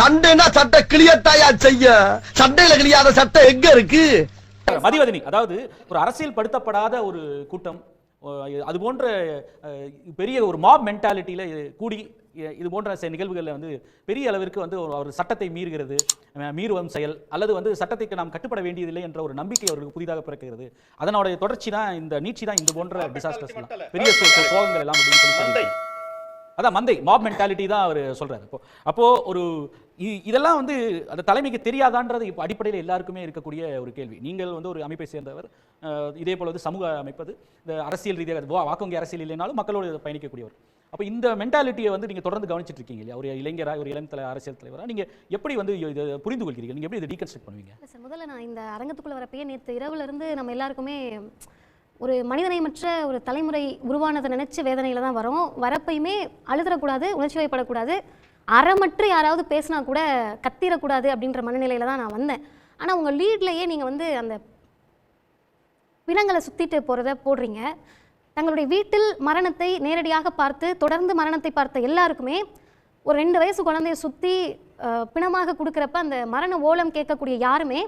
சண்டைனா சட்டை கிளியத்தாயா செய்ய? சண்டையில கிளியாத சட்டை எங்க இருக்கு? மதிவதனி அதாவது ஒரு அரசியல் படுத்தப்படாத ஒரு கூட்டம் அது போன்ற பெரிய ஒரு மாப் மென்டாலிட்டியில கூடி இது போன்ற சில நிகழ்வுகளில் வந்து பெரிய அளவிற்கு வந்து ஒரு ஒரு சட்டத்தை மீறுகிறது மீறுவம் செயல் அல்லது வந்து சட்டத்துக்கு நாம் கட்டுப்பட வேண்டியதில்லை என்ற ஒரு நம்பிக்கை அவர்களுக்கு புதிதாக பிறக்கிறது. அதனுடைய தொடர்ச்சி தான் இந்த நீட்சி தான் இந்த போன்ற டிசாஸ்டர்ஸ் பெரிய சோ- சோகங்கள் எல்லாம் அப்படின்னு சொல்லி அதான் மந்தை மாப் மென்டாலிட்டி தான் அவர் சொல்றாரு. அப்போ அப்போ ஒரு இதெல்லாம் வந்து அந்த தலைமைக்கு தெரியாதான்றது இப்போ அடிப்படையில் எல்லாருக்குமே இருக்கக்கூடிய ஒரு கேள்வி. நீங்கள் வந்து ஒரு அமைப்பை சேர்ந்தவர் இதே போல வந்து சமூக அமைப்பது இந்த அரசியல் ரீதியாக வா- அரசியல் இல்லைனாலும் மக்களோடு பயணிக்கக்கூடியவர். அப்போ இந்த மென்டாலிட்டியை வந்து நீங்கள் தொடர்ந்து கவனிச்சிட்டு இருக்கீங்க இல்லையா? ஒரு இளைஞராக ஒரு இளம் தலை அரசியல் தலைவராக நீங்கள் எப்படி வந்து இதை புரிந்து கொள்கிறீர்கள் நீங்கள் எப்படி இதை டீகன்ஸ்ட்ரக்ட் பண்ணுவீங்க? சார் முதல்ல நான் இந்த அரங்கத்துக்குள்ள வரப்பயே நேற்று இரவுலேருந்து நம்ம எல்லாருக்குமே ஒரு மனிதனைமற்ற ஒரு தலைமுறை உருவானதை நினச்சி வேதனையில் தான் வரும். வரப்பையுமே அழுதரக்கூடாது உணர்ச்சி வைப்படக்கூடாது அறமற்று யாராவது பேசினா கூட கத்திரக்கூடாது அப்படின்ற மனநிலையில தான் நான் வந்தேன். ஆனால் உங்கள் லீட்லேயே நீங்கள் வந்து அந்த பிணங்களை சுற்றிட்டு போகிறத போடுறீங்க. தங்களுடைய வீட்டில் மரணத்தை நேரடியாக பார்த்து தொடர்ந்து மரணத்தை பார்த்த எல்லாருக்குமே ஒரு ரெண்டு வயசு குழந்தைய சுற்றி பிணமாக கொடுக்குறப்ப அந்த மரண ஓலம் கேட்கக்கூடிய யாருமே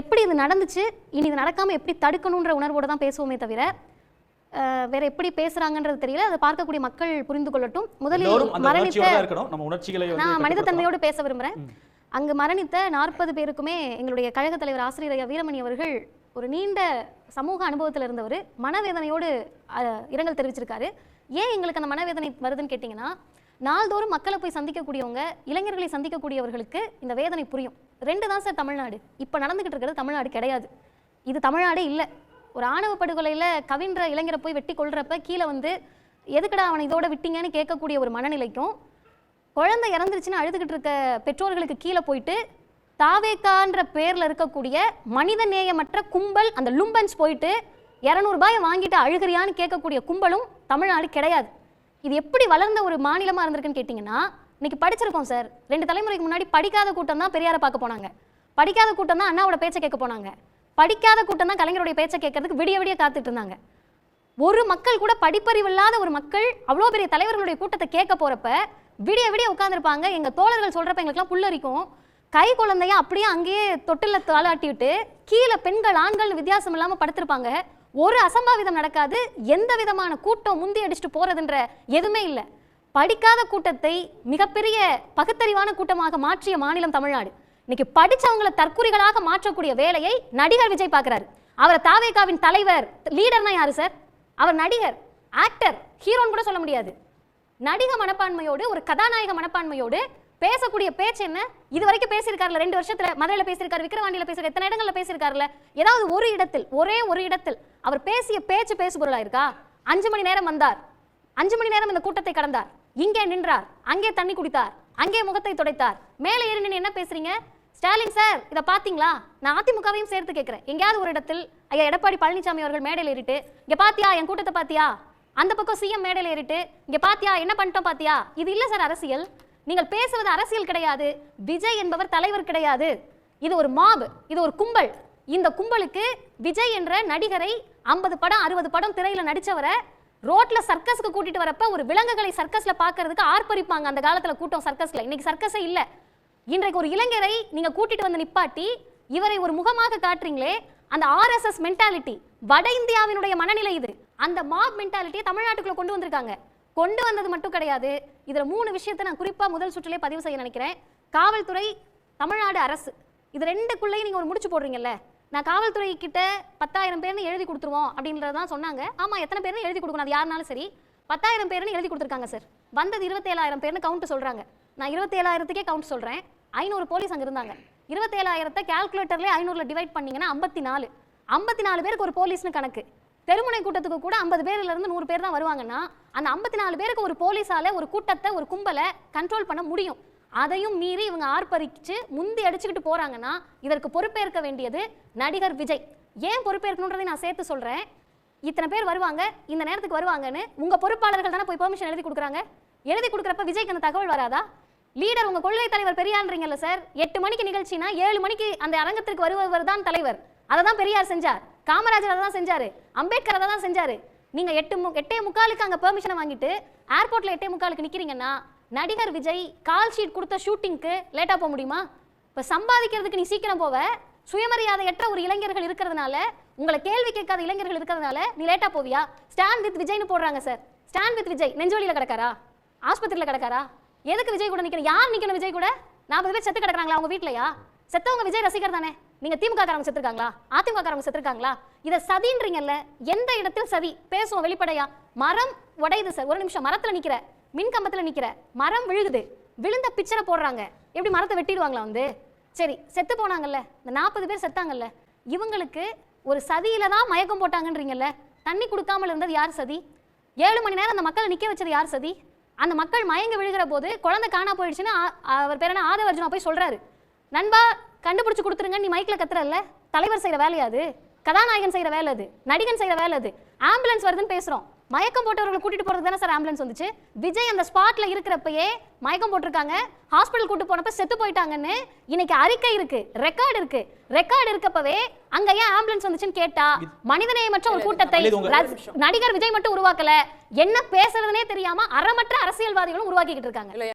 எப்படி இது நடந்துச்சு? இனி இது நடக்காமல் எப்படி தடுக்கணுன்ற உணர்வோடு தான் பேசுவோமே தவிர வேற எப்படி பேசுறாங்கன்றது தெரியல. அதை பார்க்கக்கூடிய மக்கள் புரிந்து கொள்ளட்டும். முதலில் மரணித்த நான் கட்டுப்படுத்தணும். மனிதத்தன்மையோடு பேச விரும்புகிறேன் அங்கு மரணித்த நாற்பது பேருக்குமே எங்களுடைய கழக தலைவர் ஆசிரியர் வீரமணி அவர்கள் ஒரு நீண்ட சமூக அனுபவத்தில் இருந்தவர். மனவேதனையோடு அஹ், இரங்கல் தெரிவிச்சிருக்காரு. ஏன் எங்களுக்கு அந்த மனவேதனை வருதுன்னு கேட்டிங்கன்னா நாள்தோறும் மக்களை போய் சந்திக்கக்கூடியவங்க இளைஞர்களை சந்திக்கக்கூடியவர்களுக்கு இந்த வேதனை புரியும். ரெண்டு தான் சார் தமிழ்நாடு. இப்போ நடந்துகிட்டு இருக்கிறது தமிழ்நாடு கிடையாது. இது தமிழ்நாடே இல்லை. ஒரு ஆணவ படுகொலையில் கவின்ற இளைஞரை போய் வெட்டி கொள்றப்ப கீழே வந்து எதுக்கடா அவனை இதோட விட்டீங்கன்னு கேட்கக்கூடிய ஒரு மனநிலைக்கும் குழந்தை இறந்துருச்சுன்னு அழுதுகிட்டு இருக்க பெற்றோர்களுக்கு கீழே போயிட்டு தாவேக்கான்ற பேரில் இருக்கக்கூடிய மனித நேயமற்ற கும்பல் அந்த லும்பன்ஸ் போயிட்டு இரநூறுபாயை வாங்கிட்டு அழுகிறியான்னு கேட்கக்கூடிய கும்பலும் தமிழ்நாடு கிடையாது. இது எப்படி வளர்ந்த ஒரு மாநிலமாக இருந்திருக்குன்னு கேட்டிங்கன்னா இன்றைக்கி படிச்சிருக்கோம் சார். ரெண்டு தலைமுறைக்கு முன்னாடி படிக்காத கூட்டம் தான் பெரியாரை பார்க்க போனாங்க. படிக்காத கூட்டம் தான் அண்ணாவோட பேச்சை கேட்க போனாங்க. படிக்காத கூட்டம் தான் கலைஞருடைய பேச்சை கேட்கறதுக்கு விடிய விடிய காத்துட்டு இருந்தாங்க. ஒரு மக்கள் கூட படிப்பறிவு இல்லாத ஒரு மக்கள் அவ்வளோ பெரிய தலைவர்களுடைய கூட்டத்தை கேட்க போறப்ப விடிய விடிய உட்காந்துருப்பாங்க எங்க தோழர்கள் சொல்றப்ப எங்களுக்குலாம் புல்லரிக்கும் கை குழந்தைய அப்படியே அங்கேயே தொட்டில தாளாட்டி விட்டு கீழே பெண்கள் ஆண்கள் வித்தியாசம் இல்லாம படுத்திருப்பாங்க. ஒரு அசம்பாவிதம் நடக்காது. எந்த விதமான கூட்டம் முந்தி அடிச்சுட்டு போறதுன்ற எதுவுமே இல்லை. படிக்காத கூட்டத்தை மிகப்பெரிய பகுத்தறிவான கூட்டமாக மாற்றிய மாநிலம் தமிழ்நாடு. இன்னைக்கு படிச்சவங்களை தற்குறிகளாக மாற்றக்கூடிய வேலையை நடிகர் விஜய் பார்க்கறாரு. அவரை தாவேகாவின் தலைவர் லீடர்னா யாரு சார்? அவர் நடிகர் ஆக்டர் ஹீரோன்னு கூட சொல்ல முடியாது. நடிக மனப்பான்மையோடு ஒரு கதாநாயக மனப்பான்மையோடு பேசக்கூடிய பேச்சு என்ன? இது வரைக்கும் பேசியிருக்காருல ரெண்டு வருஷத்துல மதுரையில் பேசியிருக்காரு விக்கிரவாண்டியில் பேசியிருக்காரு எத்தனை இடங்கள்ல பேசியிருக்காருல? ஏதாவது ஒரு இடத்தில் ஒரே ஒரு இடத்தில் அவர் பேசிய பேச்சு பேசுபொருளா இருக்கா அஞ்சு மணி நேரம் வந்தார். அஞ்சு மணி நேரம் இந்த கூட்டத்தை கடந்தார். இங்கே நின்றார். அங்கே தண்ணி குடித்தார். அங்கே முகத்தை துடைத்தார். மேலே ஏறி நின்று என்ன பேசுறீங்க? ஸ்டாலின் சார் இதை பாத்தீங்களா நான் அதிமுகவையும் சேர்த்து கேட்கிறேன். எங்கேயாவது ஒரு இடத்தில் ஐயா எடப்பாடி பழனிசாமி அவர்கள் மேடையில் ஏறிட்டு இங்க பாத்தியா? என் கூட்டத்தை பாத்தியா? அந்த பக்கம் சிஎம் மேடையில் ஏறிட்டு இங்க பாத்தியா? என்ன பண்ணிட்டோம் பாத்தியா? இது இல்ல சார் அரசியல். நீங்கள் பேசுவது அரசியல் கிடையாது. விஜய் என்பவர் தலைவர் கிடையாது. இது ஒரு மாப் இது ஒரு கும்பல். இந்த கும்பலுக்கு விஜய் என்ற நடிகரை ஐம்பது படம் அறுபது படம் திரையில நடிச்சவரை ரோட்ல சர்க்கஸ்க்கு கூட்டிட்டு வரப்ப ஒரு விலங்குகளை சர்க்கஸ்ல பாக்குறதுக்கு ஆர்ப்பரிப்பாங்க அந்த காலத்துல கூட்டம் சர்க்கஸ்ல. இன்னைக்கு சர்க்கஸே இல்ல. இன்றைக்கு ஒரு இளைஞரை நீங்க கூட்டிட்டு வந்து நிப்பாட்டி இவரை ஒரு முகமாக காட்டுறீங்களே அந்த ஆர்எஸ்எஸ் மென்டாலிட்டி வட இந்தியாவினுடைய மனநிலை இது. அந்த மாப் மென்டாலிட்டியை தமிழ்நாட்டுக்குள்ள கொண்டு வந்திருக்காங்க. கொண்டு வந்தது மட்டும் கிடையாது. இதுல மூணு விஷயத்தை நான் குறிப்பா முதல் சுற்றிலே பதிவு செய்ய நினைக்கிறேன். காவல்துறை தமிழ்நாடு அரசு. இது ரெண்டுக்குள்ளேயும் நீங்க ஒரு முடிச்சு போடுறீங்கல்ல? நான் காவல்துறை கிட்ட பத்தாயிரம் பேர்னு எழுதி கொடுத்துருவோம் அப்படின்றதான் சொன்னாங்க. ஆமா எத்தனை பேர்னு எழுதி கொடுக்கணும்? அது யாருனாலும் சரி. பத்தாயிரம் பேர்னு எழுதி கொடுத்துருக்காங்க சார் வந்தது இருபத்தேழாயிரம் பேர்னு கவுண்ட் சொல்றாங்க. நான் இருபத்தேழாயிரத்துக்கே கவுண்ட் சொல்றேன். ஐநூறு போலீஸ் அங்க இருந்தாங்க. இருபத்தேழாயிரத்தை கால்குலேட்டர்லேயே ஐநூறுல டிவைட் பண்ணீங்கன்னா ஐம்பத்தி நாலு ஐம்பத்தி நாலு பேருக்கு ஒரு போலீஸ்னு கணக்கு. தெருமுனை கூட்டத்துக்கு கூட ஐம்பது பேர்ல இருந்து நூறு பேர் தான் வருவாங்கன்னா அந்த ஐம்பத்தி நாலு பேருக்கு ஒரு போலீஸால ஒரு கூட்டத்தை ஒரு கும்பலை கண்ட்ரோல் பண்ண முடியும். அதையும் மீறி இவங்க ஆர்ப்பரிச்சு முந்தி அடிச்சுக்கிட்டு போகிறாங்கன்னா இதற்கு பொறுப்பேற்க வேண்டியது நடிகர் விஜய். ஏன் பொறுப்பேற்கணுன்றதை நான் சேர்த்து சொல்கிறேன் இத்தனை பேர் வருவாங்க இந்த நேரத்துக்கு வருவாங்கன்னு உங்கள் பொறுப்பாளர்கள் தானே போய் பெர்மிஷன் எழுதி கொடுக்குறாங்க? எழுதி கொடுக்குறப்ப விஜய்க்கு அந்த தகவல் வராதா? லீடர் உங்கள் கொள்கை தலைவர் பெரியான்றீங்கல்ல சார் எட்டு மணிக்கு நிகழ்ச்சினா ஏழு மணிக்கு அந்த அரங்கத்திற்கு வருபவர் தான் தலைவர். அதை தான் பெரியார் செஞ்சார். காமராஜர் அதை தான் செஞ்சார். அம்பேத்கர் அதை தான் செஞ்சார். நீங்கள் எட்டு மு எட்டே முக்காலுக்கு அங்கே பெர்மிஷனை வாங்கிட்டு ஏர்போர்ட்டில் எட்டே முக்காலுக்கு நிற்கிறீங்கன்னா நடிகர் விஜய் கால் ஷீட் கொடுத்த ஷூட்டிங்க்கு லேட்டாக போக முடியுமா? இப்போ சம்பாதிக்கிறதுக்கு நீ சீக்கிரம் போவ. சுயமரியாதையற்ற ஒரு இளைஞர்கள் இருக்கிறதுனால உங்களை கேள்வி கேட்காத இளைஞர்கள் இருக்கிறதுனால நீ லேட்டாக போவியா? ஸ்டாண்ட் வித் விஜய்னு போடுறாங்க சார் ஸ்டாண்ட் வித் விஜய். நெஞ்சோலியில் கிடக்காரா? ஆஸ்பத்திரியில் கிடக்காரா? எதுக்கு விஜய் கூட நிற்கணும் யார் நிற்கணும் விஜய் கூட? நாற்பது பேர் செத்து கிடக்குறாங்களா அவங்க வீட்டிலையா செத்தவங்க விஜய் ரசிகர் தானே. நீங்க திமுக காரங்க செத்துருக்காங்களா? அதிமுக காரங்க செத்துருக்காங்களா? இத சதின்றீங்கல்ல எந்த இடத்தில் சதி? பேசுவோம் வெளிப்படையா. மரம் உடையுது சார் ஒரு நிமிஷம் மரத்துல நிக்கிற. மின் கம்பத்தில் நிற்கிற மரம் விழுகுது. விழுந்த பிக்சரை போடுறாங்க. எப்படி மரத்தை வெட்டிடுவாங்களா வந்து? சரி செத்து போனாங்கல்ல. இந்த நாற்பது பேர் செத்தாங்கல்ல. இவங்களுக்கு ஒரு சதியில தான் மயக்கம் போட்டாங்கன்றீங்கல்ல. தண்ணி கொடுக்காமல் இருந்தது யார் சதி? ஏழு மணி நேரம் அந்த மக்களை நிற்க வச்சது யார் சதி? அந்த மக்கள் மயங்க விழுகிற போது குழந்தை காணா போயிடுச்சுன்னு அவர் பேர் என்ன? ஆதவர்ஜுனா போய் சொல்றாரு. நண்பா கண்டுபிடிச்சு கொடுத்துருங்க நீ மைக்கில் கத்துறல்ல? தலைவர் செய்கிற வேலையாது கதாநாயகன் செய்கிற வேலை அது. நடிகன் செய்கிற வேலை அது. ஆம்புலன்ஸ் வருதுன்னு பேசுகிறோம் மயக்கம் போட்டவர்களை கூட்டிட்டு போறதுக்கு தானே சார் ஆம்புலன்ஸ் வந்துச்சு? விஜய் அந்த ஸ்பாட்ல இருக்கிறப்பயே மயக்கம் போட்டிருக்காங்க. ஹாஸ்பிட்டல் கூட்டு போனப்ப செத்து போயிட்டாங்கன்னு இன்னைக்கு அறிக்கை இருக்கு ரெக்கார்டு இருக்கு. ரெக்கார்டு இருக்கப்பவே அங்க ஏன் ஆம்புலன்ஸ் வந்துச்சுன்னு கேட்டா மனிதநேயமற்ற ஒரு கூட்டத்தை நடிகர் விஜய் மட்டும் உருவாக்கல. என்ன பேசுறதுனே தெரியாம அறமற்ற அரசியல்வாதிகளும் உருவாக்கிட்டு இருக்காங்க.